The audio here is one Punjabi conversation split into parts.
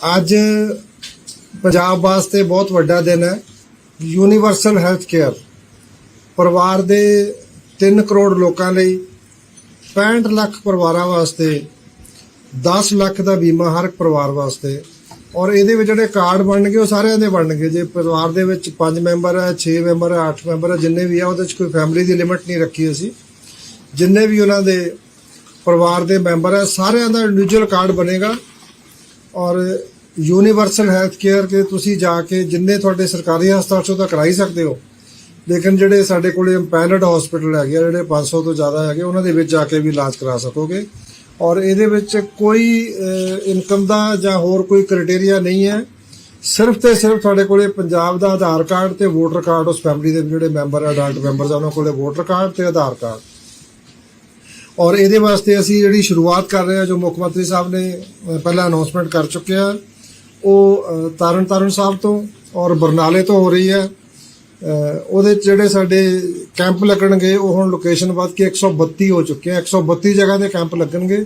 ਅੱਜ ਪੰਜਾਬ ਵਾਸਤੇ ਬਹੁਤ ਵੱਡਾ ਦਿਨ ਹੈ। ਯੂਨੀਵਰਸਲ ਹੈਲਥ ਕੇਅਰ ਪਰਿਵਾਰ ਦੇ 3 ਕਰੋੜ ਲੋਕਾਂ ਲਈ 65 ਲੱਖ ਪਰਿਵਾਰਾਂ ਵਾਸਤੇ 10 ਲੱਖ ਦਾ ਬੀਮਾ ਹਰ ਪਰਿਵਾਰ ਵਾਸਤੇ। ਔਰ ਇਹਦੇ ਵਿੱਚ ਜਿਹੜੇ ਕਾਰਡ ਬਣਨਗੇ, ਉਹ ਸਾਰਿਆਂ ਦੇ ਬਣਨਗੇ। ਜੇ ਪਰਿਵਾਰ ਦੇ ਵਿੱਚ 5 ਮੈਂਬਰ ਹੈ 6 ਮੈਂਬਰ ਹੈ 8 ਮੈਂਬਰ ਹੈ, ਜਿੰਨੇ ਵੀ ਆ, ਉਹਦੇ ਵਿੱਚ ਕੋਈ ਫੈਮਿਲੀ ਦੀ ਲਿਮਿਟ ਨਹੀਂ ਰੱਖੀ ਅਸੀਂ। ਜਿੰਨੇ ਵੀ ਉਹਨਾਂ ਦੇ ਪਰਿਵਾਰ ਦੇ ਮੈਂਬਰ ਹੈ, ਸਾਰਿਆਂ ਦਾ ਇੰਡੀਵਿਜੂਅਲ ਕਾਰਡ ਬਣੇਗਾ। ਔਰ ਯੂਨੀਵਰਸਲ ਹੈਲਥ ਕੇਅਰ ਕੇ ਤੁਸੀਂ ਜਾ ਕੇ ਜਿੰਨੇ ਤੁਹਾਡੇ ਸਰਕਾਰੀ ਹਸਪਤਾਲ ਚੋਂ ਤਾਂ ਕਰਾ ਸਕਦੇ ਹੋ। ਲੇਕਿਨ ਜਿਹੜੇ ਸਾਡੇ ਕੋਲੇ ਪੈਨਡ ਹਸਪੀਟਲ ਹੈਗੇ ਆ, ਜਿਹੜੇ 500 ਤੋਂ ਜ਼ਿਆਦਾ ਹੈਗੇ ਉਹਨਾਂ ਦੇ ਵਿੱਚ ਜਾ ਕੇ ਵੀ ਇਲਾਜ ਕਰਾ ਸਕੋਗੇ। ਔਰ ਇਹਦੇ ਵਿੱਚ ਕੋਈ ਇਨਕਮ ਦਾ ਜਾਂ ਹੋਰ ਕੋਈ ਕ੍ਰਾਈਟੇਰੀਆ ਨਹੀਂ ਹੈ। ਸਿਰਫ ਤੇ ਸਿਰਫ ਤੁਹਾਡੇ ਕੋਲੇ ਪੰਜਾਬ ਦਾ ਆਧਾਰ ਕਾਰਡ ਤੇ ਵੋਟਰ ਕਾਰਡ ਉਸ ਫੈਮਿਲੀ ਦੇ ਜਿਹੜੇ ਮੈਂਬਰ ਆ ਅਡਲਟ ਮੈਂਬਰਸ ਆ ਉਹਨਾਂ ਕੋਲੇ ਵੋਟਰ ਕਾਰਡ ਤੇ ਆਧਾਰ ਕਾਰਡ। ਔਰ ਇਹਦੇ ਵਾਸਤੇ ਅਸੀਂ ਜਿਹੜੀ ਸ਼ੁਰੂਆਤ ਕਰ ਰਹੇ ਹਾਂ ਜੋ ਮੁੱਖ ਮੰਤਰੀ ਸਾਹਿਬ ਨੇ ਪਹਿਲਾਂ ਅਨਾਉਂਸਮੈਂਟ ਕਰ ਚੁੱਕੇ ਆ ਉਹ ਤਾਰਨ ਤਾਰਨ ਸਾਹਿਬ ਤੋਂ ਔਰ ਬਰਨਾਲੇ ਤੋਂ ਹੋ ਰਹੀ ਹੈ। ਉਹਦੇ 'ਚ ਜਿਹੜੇ ਸਾਡੇ ਕੈਂਪ ਲੱਗਣਗੇ, ਉਹ ਹੁਣ ਲੋਕੇਸ਼ਨ ਵੱਧ ਕੇ 132 ਹੋ ਚੁੱਕੇ ਆ। 132 ਜਗ੍ਹਾ ਦੇ ਕੈਂਪ ਲੱਗਣਗੇ।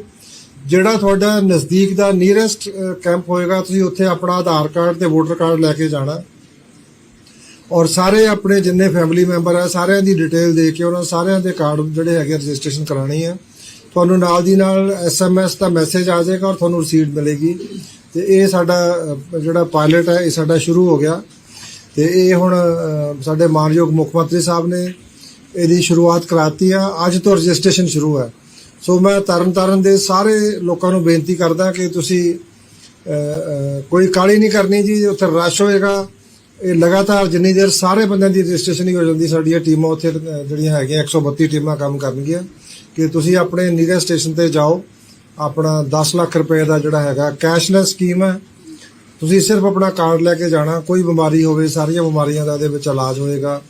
ਜਿਹੜਾ ਤੁਹਾਡਾ ਨਜ਼ਦੀਕ ਦਾ ਨੀਅਰੈਸਟ ਕੈਂਪ ਹੋਏਗਾ, ਤੁਸੀਂ ਉੱਥੇ ਆਪਣਾ ਆਧਾਰ ਕਾਰਡ ਤੇ ਵੋਟਰ ਕਾਰਡ ਲੈ ਕੇ ਜਾਣਾ। ਔਰ ਸਾਰੇ ਆਪਣੇ ਜਿੰਨੇ ਫੈਮਿਲੀ ਮੈਂਬਰ ਆ, ਸਾਰਿਆਂ ਦੀ ਡਿਟੇਲ ਦੇ ਕੇ ਉਹਨਾਂ ਸਾਰਿਆਂ ਦੇ ਕਾਰਡ ਜਿਹੜੇ ਹੈਗੇ ਰਜਿਸਟ੍ਰੇਸ਼ਨ ਕਰਾਣੀ ਹੈ ਤੁਹਾਨੂੰ ਨਾਲ ਦੀ ਨਾਲ ਐਸਐਮਐਸ ਦਾ ਮੈਸੇਜ ਆ ਜਾਏਗਾ ਔਰ ਤੁਹਾਨੂੰ ਰਸੀਦ ਮਿਲੇਗੀ। ਤੇ ਇਹ ਸਾਡਾ ਜਿਹੜਾ ਪਾਇਲਟ ਹੈ, ਇਹ ਸਾਡਾ ਸ਼ੁਰੂ ਹੋ ਗਿਆ। ਤੇ ਇਹ ਹੁਣ ਸਾਡੇ ਮਾਨਯੋਗ ਮੁੱਖ ਮੰਤਰੀ ਸਾਹਿਬ ਨੇ ਇਹਦੀ ਸ਼ੁਰੂਆਤ ਕਰਾਤੀ ਆ। ਅੱਜ ਤੋਂ ਰਜਿਸਟ੍ਰੇਸ਼ਨ ਸ਼ੁਰੂ ਹੈ। ਸੋ ਮੈਂ ਤਰਨ ਤਾਰਨ ਦੇ ਸਾਰੇ ਲੋਕਾਂ ਨੂੰ ਬੇਨਤੀ ਕਰਦਾ ਕਿ ਤੁਸੀਂ ਕੋਈ ਕਾਲੀ ਨਹੀਂ ਕਰਨੀ ਜੀ, ਉੱਥੇ ਰਸ਼ ਹੋਏਗਾ। ਇਹ ਲਗਾਤਾਰ ਜਿੰਨੀ ਦੇਰ ਸਾਰੇ ਬੰਦਿਆਂ ਦੀ ਰਜਿਸਟ੍ਰੇਸ਼ਨ ਨਹੀਂ ਹੋ ਜਾਂਦੀ, ਸਾਡੀਆਂ ਟੀਮਾਂ ਉੱਥੇ ਜਿਹੜੀਆਂ ਹੈਗੀਆਂ 132 ਟੀਮਾਂ ਕੰਮ ਕਰਨਗੀਆਂ। ਕਿ ਤੁਸੀਂ ਆਪਣੇ ਨੀਰੇ ਸਟੇਸ਼ਨ ਤੇ ਜਾਓ। ਆਪਣਾ 10 ਲੱਖ ਰੁਪਏ ਦਾ ਜਿਹੜਾ ਹੈਗਾ ਕੈਸ਼ਲੈਸ ਸਕੀਮ ਹੈ। ਤੁਸੀਂ ਸਿਰਫ ਆਪਣਾ ਕਾਰਡ ਲੈ ਕੇ ਜਾਣਾ, ਕੋਈ ਬਿਮਾਰੀ ਹੋਵੇ, ਸਾਰੀਆਂ ਬਿਮਾਰੀਆਂ ਦਾ ਇਹਦੇ ਵਿੱਚ ਇਲਾਜ ਹੋਏਗਾ।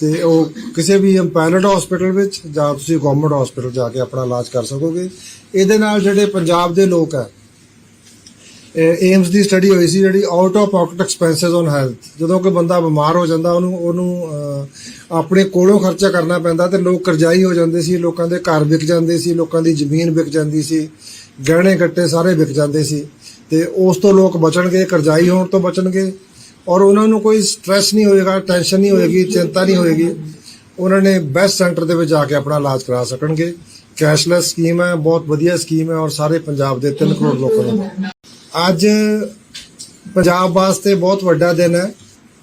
ਤੇ ਉਹ ਕਿਸੇ ਵੀ ਪੈਨਡ ਹਸਪੀਟਲ ਵਿੱਚ ਜਾਂ ਤੁਸੀਂ ਗਵਰਨਮੈਂਟ ਹਸਪੀਟਲ ਜਾ ਕੇ ਆਪਣਾ ਇਲਾਜ ਕਰ ਸਕੋਗੇ। ਇਹਦੇ ਨਾਲ ਜਿਹੜੇ ਪੰਜਾਬ ਦੇ ਲੋਕ ਹੈ ਏਮਸ ਦੀ ਸਟੱਡੀ ਹੋਈ ਸੀ ਜਿਹੜੀ out of pocket expenses on health ਜਦੋਂ ਕਿ ਬੰਦਾ ਬਿਮਾਰ ਹੋ ਜਾਂਦਾ, ਉਹਨੂੰ ਉਹਨੂੰ ਆਪਣੇ ਕੋਲੋਂ ਖਰਚਾ ਕਰਨਾ ਪੈਂਦਾ ਤੇ ਲੋਕ ਕਰਜ਼ਾਈ ਹੋ ਜਾਂਦੇ ਸੀ, ਲੋਕਾਂ ਦੇ ਘਰ ਵਿਕ ਜਾਂਦੇ ਸੀ, ਲੋਕਾਂ ਦੀ ਜ਼ਮੀਨ ਵਿਕ ਜਾਂਦੀ ਸੀ, ਗਹਿਣੇ ਗੱਟੇ ਸਾਰੇ ਵਿਕ ਜਾਂਦੇ ਸੀ। ਤੇ ਉਸ ਤੋਂ ਲੋਕ ਬਚਣਗੇ, ਕਰਜ਼ਾਈ ਹੋਣ ਤੋਂ ਬਚਣਗੇ ਔਰ ਉਹਨਾਂ ਨੂੰ ਕੋਈ ਸਟ੍ਰੈਸ ਨਹੀਂ ਹੋਏਗਾ ਟੈਨਸ਼ਨ ਨਹੀਂ ਹੋਏਗੀ, ਚਿੰਤਾ ਨਹੀਂ ਹੋਏਗੀ। ਉਹਨਾਂ ਨੇ ਬੈਸਟ ਸੈਂਟਰ ਦੇ ਵਿੱਚ ਜਾ ਕੇ ਆਪਣਾ ਇਲਾਜ ਕਰਾ ਸਕਣਗੇ। ਕੈਸ਼ਲੈਸ ਸਕੀਮ ਹੈ, ਬਹੁਤ ਵਧੀਆ ਸਕੀਮ ਹੈ ਔਰ ਸਾਰੇ ਪੰਜਾਬ ਦੇ 3 ਕਰੋੜ ਲੋਕਾਂ ਨੂੰ ਅੱਜ ਪੰਜਾਬ ਵਾਸਤੇ ਬਹੁਤ ਵੱਡਾ ਦਿਨ ਹੈ।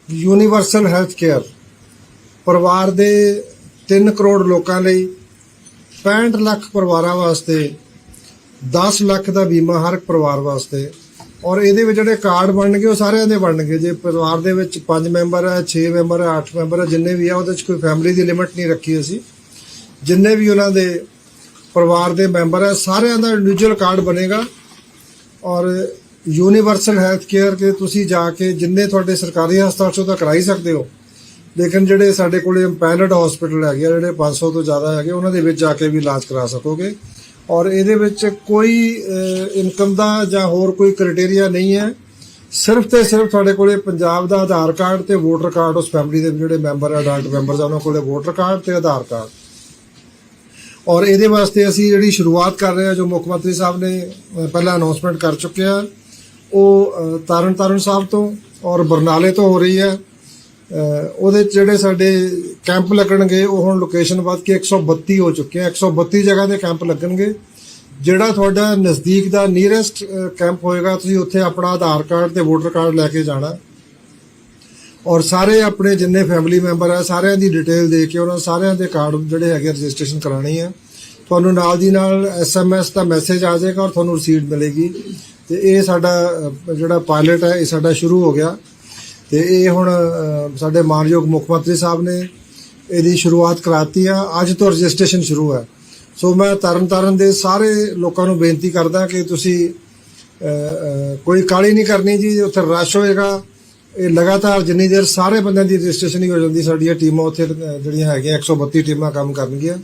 ਯੂਨੀਵਰਸਲ ਹੈਲਥ ਕੇਅਰ ਪਰਿਵਾਰ ਦੇ 3 ਕਰੋੜ ਲੋਕਾਂ ਲਈ 65 ਲੱਖ ਪਰਿਵਾਰਾਂ ਵਾਸਤੇ 10 ਲੱਖ ਦਾ ਬੀਮਾ ਹਰ ਪਰਿਵਾਰ ਵਾਸਤੇ। ਔਰ ਇਹਦੇ ਵਿੱਚ ਜਿਹੜੇ ਕਾਰਡ ਬਣਨਗੇ ਉਹ ਸਾਰਿਆਂ ਦੇ ਬਣਨਗੇ। ਜੇ ਪਰਿਵਾਰ ਦੇ ਵਿੱਚ 5 ਮੈਂਬਰ ਹੈ 6 ਮੈਂਬਰ ਹੈ 8 ਮੈਂਬਰ ਹੈ, ਜਿੰਨੇ ਵੀ ਆ, ਉਹਦੇ ਵਿੱਚ ਕੋਈ ਫੈਮਿਲੀ ਦੀ ਲਿਮਿਟ ਨਹੀਂ ਰੱਖੀ ਅਸੀਂ। ਜਿੰਨੇ ਵੀ ਉਹਨਾਂ ਦੇ ਪਰਿਵਾਰ ਦੇ ਮੈਂਬਰ ਹੈ, ਸਾਰਿਆਂ ਦਾ ਇੰਡੀਵਿਜੂਅਲ ਕਾਰਡ ਬਣੇਗਾ। ਔਰ ਯੂਨੀਵਰਸਲ ਹੈਲਥ ਕੇਅਰ ਕੇ ਤੁਸੀਂ ਜਾ ਕੇ ਜਿੰਨੇ ਤੁਹਾਡੇ ਸਰਕਾਰੀ ਹਸਪਤਾਲ ਚੋਂ ਤਾਂ ਕਰਾ ਸਕਦੇ ਹੋ। ਲੇਕਿਨ ਜਿਹੜੇ ਸਾਡੇ ਕੋਲੇ ਇੰਪੈਲਡ ਹਸਪੀਟਲ ਹੈਗੇ ਆ, ਜਿਹੜੇ 500 ਤੋਂ ਜ਼ਿਆਦਾ ਹੈਗੇ ਉਹਨਾਂ ਦੇ ਵਿੱਚ ਜਾ ਕੇ ਵੀ ਇਲਾਜ ਕਰਾ ਸਕੋਗੇ। ਔਰ ਇਹਦੇ ਵਿੱਚ ਕੋਈ ਇਨਕਮ ਦਾ ਜਾਂ ਹੋਰ ਕੋਈ ਕ੍ਰਾਈਟੇਰੀਆ ਨਹੀਂ ਹੈ। ਸਿਰਫ ਤੇ ਸਿਰਫ ਤੁਹਾਡੇ ਕੋਲੇ ਪੰਜਾਬ ਦਾ ਆਧਾਰ ਕਾਰਡ ਤੇ ਵੋਟਰ ਕਾਰਡ ਉਸ ਫੈਮਿਲੀ ਦੇ ਜਿਹੜੇ ਮੈਂਬਰ ਆ ਅਡਲਟ ਮੈਂਬਰਸ ਆ ਉਹਨਾਂ ਕੋਲੇ ਵੋਟਰ ਕਾਰਡ ਤੇ ਆਧਾਰ ਕਾਰਡ। ਔਰ ਇਹਦੇ ਵਾਸਤੇ ਅਸੀਂ ਜਿਹੜੀ ਸ਼ੁਰੂਆਤ ਕਰ ਰਹੇ ਹਾਂ ਜੋ ਮੁੱਖ ਮੰਤਰੀ ਸਾਹਿਬ ਨੇ ਪਹਿਲਾਂ ਅਨਾਉਂਸਮੈਂਟ ਕਰ ਚੁੱਕੇ ਆ ਉਹ ਤਾਰਨ ਤਾਰਨ ਸਾਹਿਬ ਤੋਂ ਔਰ ਬਰਨਾਲੇ ਤੋਂ ਹੋ ਰਹੀ ਹੈ। ਉਹਦੇ 'ਚ ਜਿਹੜੇ ਸਾਡੇ ਕੈਂਪ ਲੱਗਣਗੇ, ਉਹ ਹੁਣ ਲੋਕੇਸ਼ਨ ਵੱਧ ਕੇ 132 ਹੋ ਚੁੱਕੇ ਆ। 132 ਜਗ੍ਹਾ ਦੇ ਕੈਂਪ ਲੱਗਣਗੇ। ਜਿਹੜਾ ਤੁਹਾਡਾ ਨਜ਼ਦੀਕ ਦਾ ਨੀਅਰੈਸਟ ਕੈਂਪ ਹੋਏਗਾ, ਤੁਸੀਂ ਉੱਥੇ ਆਪਣਾ ਆਧਾਰ ਕਾਰਡ ਤੇ ਵੋਟਰ ਕਾਰਡ ਲੈ ਕੇ ਜਾਣਾ। ਔਰ ਸਾਰੇ ਆਪਣੇ ਜਿੰਨੇ ਫੈਮਿਲੀ ਮੈਂਬਰ ਆ, ਸਾਰਿਆਂ ਦੀ ਡਿਟੇਲ ਦੇ ਕੇ ਉਹਨਾਂ ਸਾਰਿਆਂ ਦੇ ਕਾਰਡ ਜਿਹੜੇ ਹੈਗੇ ਰਜਿਸਟ੍ਰੇਸ਼ਨ ਕਰਾਣੀ ਹੈ ਤੁਹਾਨੂੰ ਨਾਲ ਦੀ ਨਾਲ ਐਸਐਮਐਸ ਦਾ ਮੈਸੇਜ ਆ ਜਾਏਗਾ ਔਰ ਤੁਹਾਨੂੰ ਰਸੀਦ ਮਿਲੇਗੀ। ਤੇ ਇਹ ਸਾਡਾ ਜਿਹੜਾ ਪਾਇਲਟ ਹੈ, ਇਹ ਸਾਡਾ ਸ਼ੁਰੂ ਹੋ ਗਿਆ। ਤੇ ਇਹ ਹੁਣ ਸਾਡੇ ਮਾਨਯੋਗ ਮੁੱਖ ਮੰਤਰੀ ਸਾਹਿਬ ਨੇ ਇਹਦੀ ਸ਼ੁਰੂਆਤ ਕਰਾਤੀ ਆ। ਅੱਜ ਤੋਂ ਰਜਿਸਟ੍ਰੇਸ਼ਨ ਸ਼ੁਰੂ ਹੈ। ਸੋ ਮੈਂ ਤਰਨ ਤਾਰਨ ਦੇ ਸਾਰੇ ਲੋਕਾਂ ਨੂੰ ਬੇਨਤੀ ਕਰਦਾ ਕਿ ਤੁਸੀਂ ਕੋਈ ਕਾਲੀ ਨਹੀਂ ਕਰਨੀ ਜੀ, ਉੱਥੇ ਰਸ਼ ਹੋਏਗਾ। ਇਹ ਲਗਾਤਾਰ ਜਿੰਨੀ ਦੇਰ ਸਾਰੇ ਬੰਦਿਆਂ ਦੀ ਰਜਿਸਟ੍ਰੇਸ਼ਨ ਨਹੀਂ ਹੋ ਜਾਂਦੀ, ਸਾਡੀਆਂ ਟੀਮਾਂ ਉੱਥੇ ਜਿਹੜੀਆਂ ਹੈਗੀਆਂ 132 ਟੀਮਾਂ ਕੰਮ ਕਰਨਗੀਆਂ।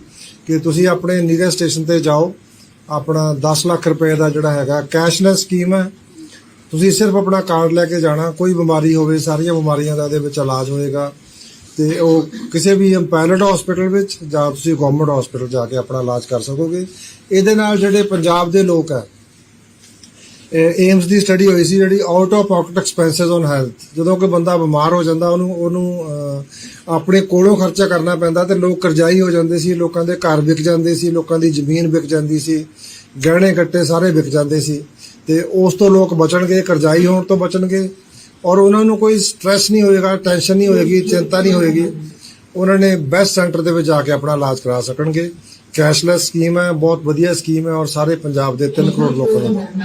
ਕਿ ਤੁਸੀਂ ਆਪਣੇ ਨੀਰੇ ਸਟੇਸ਼ਨ ਤੇ ਜਾਓ। ਆਪਣਾ 10 ਲੱਖ ਰੁਪਏ ਦਾ ਜਿਹੜਾ ਹੈਗਾ ਕੈਸ਼ਲੈਸ ਸਕੀਮ ਹੈ। ਤੁਸੀਂ ਸਿਰਫ ਆਪਣਾ ਕਾਰਡ ਲੈ ਕੇ ਜਾਣਾ, ਕੋਈ ਬਿਮਾਰੀ ਹੋਵੇ, ਸਾਰੀਆਂ ਬਿਮਾਰੀਆਂ ਦਾ ਇਹਦੇ ਵਿੱਚ ਇਲਾਜ ਹੋਏਗਾ। ਤੇ ਉਹ ਕਿਸੇ ਵੀ ਪੈਨਡ ਹਸਪੀਟਲ ਵਿੱਚ ਜਾਂ ਤੁਸੀਂ ਗਵਰਨਮੈਂਟ ਹਸਪੀਟਲ ਜਾ ਕੇ ਆਪਣਾ ਇਲਾਜ ਕਰ ਸਕੋਗੇ। ਇਹਦੇ ਨਾਲ ਜਿਹੜੇ ਪੰਜਾਬ ਦੇ ਲੋਕ ਹੈ ਏਮਸ ਦੀ ਸਟੱਡੀ ਹੋਈ ਸੀ ਜਿਹੜੀ out of pocket expenses on health ਜਦੋਂ ਕੋਈ ਬੰਦਾ ਬਿਮਾਰ ਹੋ ਜਾਂਦਾ, ਉਹਨੂੰ ਉਹਨੂੰ ਆਪਣੇ ਕੋਲੋਂ ਖਰਚਾ ਕਰਨਾ ਪੈਂਦਾ ਤੇ ਲੋਕ ਕਰਜ਼ਾਈ ਹੋ ਜਾਂਦੇ ਸੀ, ਲੋਕਾਂ ਦੇ ਘਰ ਵਿਕ ਜਾਂਦੇ ਸੀ, ਲੋਕਾਂ ਦੀ ਜ਼ਮੀਨ ਵਿਕ ਜਾਂਦੀ ਸੀ, ਗਹਿਣੇ ਗੱਟੇ ਸਾਰੇ ਵਿਕ ਜਾਂਦੇ ਸੀ। ਤੇ ਉਸ ਤੋਂ ਲੋਕ ਬਚਣਗੇ, ਕਰਜ਼ਾਈ ਹੋਣ ਤੋਂ ਬਚਣਗੇ ਔਰ ਉਹਨਾਂ ਨੂੰ ਕੋਈ ਸਟ੍ਰੈਸ ਨਹੀਂ ਹੋਏਗਾ ਟੈਨਸ਼ਨ ਨਹੀਂ ਹੋਏਗੀ, ਚਿੰਤਾ ਨਹੀਂ ਹੋਏਗੀ। ਉਹਨਾਂ ਨੇ ਬੈਸਟ ਸੈਂਟਰ ਦੇ ਵਿੱਚ ਜਾ ਕੇ ਆਪਣਾ ਇਲਾਜ ਕਰਾ ਸਕਣਗੇ। ਕੈਸ਼ਲੈਸ ਸਕੀਮ ਹੈ, ਬਹੁਤ ਵਧੀਆ ਸਕੀਮ ਹੈ ਔਰ ਸਾਰੇ ਪੰਜਾਬ ਦੇ 3 ਕਰੋੜ ਲੋਕਾਂ ਨੂੰ।